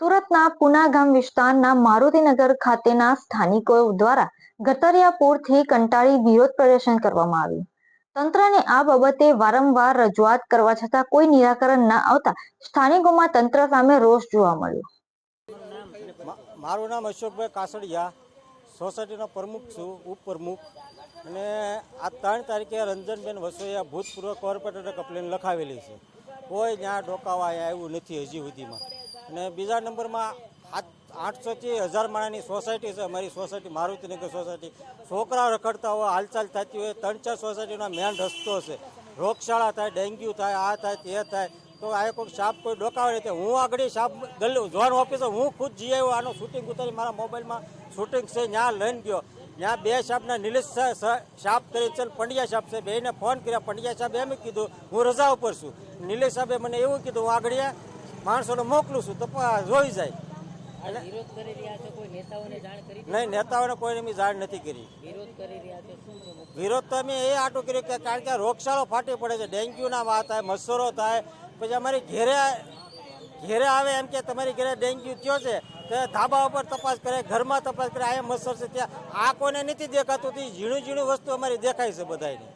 સુરતના પુના ગામ વિસ્તારના મારુતિનગર ખાતેના સ્થાનિકો દ્વારા ગતરિયાપુરથી કંટાળી વિરોધ પ્રદર્શન કરવામાં આવ્યું. તંત્રને આ બાબતે વારંવાર રજૂઆત કરવા છતાં કોઈ નિરાકરણ ના આવતા સ્થાનિકોમાં તંત્ર સામે રોષ જોવા મળ્યો. મારું નામ અશોકભાઈ કાસડિયા, સોસાયટીનો પ્રમુખ છું, ઉપપ્રમુખ. અને આ ત્રણ તારીખે રંજનબેન વસોયા ભૂતપૂર્વ કોર્પોરેટરે કમ્પ્લેન લખાવેલી છે. કોઈ ત્યાં ડોકાવા અહીંયા આવ્યું નથી હજી સુધીમાં. અને બીજા નંબરમાં આઠ- આઠસોથી હજાર માણાની સોસાયટી છે. અમારી સોસાયટી મારુતિનગર સોસાયટી. છોકરા રખડતા હોય, હાલચાલ થતી હોય, ત્રણ ચાર સોસાયટીનો મેન રસ્તો છે. રોગશાળા થાય, ડેન્ગ્યુ થાય, આ થાય, તે થાય. તો આ કોઈ સાપ કોઈ ડોકાવે નહીં. હું આગળ સાપ જોન ઓફિસર હું ખુદ જઈ આવ્યો આનું શૂટિંગ ઉતારી મારા મોબાઈલમાં શૂટિંગ છે. ત્યાં લઈને ગયો. ત્યાં બે સાપના નિલેશ સાપ કરી છે પંડ્યા સાહેબ છે. બેને ફોન કર્યા. પંડ્યા સાહેબ એમ કીધું, હું રજા ઉપર છું. નિલેશ સાહેબે મને એવું કીધું, હું આગળ માણસોને મોકલું છું તો જોઈ જાય. નહીં નેતાઓને કોઈને મેં જાણ નથી કરી. વિરોધ તો અમે એ આટું કર્યું કે કારણ કે રોગચાળો ફાટી પડે છે ડેન્ગ્યુના વાત થાય મચ્છરો થાય પછી અમારી ઘેરે ઘેરે આવે એમ કે તમારી ઘરે ડેન્ગ્યુ થયો છે તો ધાબા ઉપર તપાસ કરે ઘરમાં તપાસ કરે આ મચ્છર છે ત્યાં આ કોને નથી દેખાતું તે ઝીણું ઝીણું વસ્તુ અમારી દેખાય છે બધાને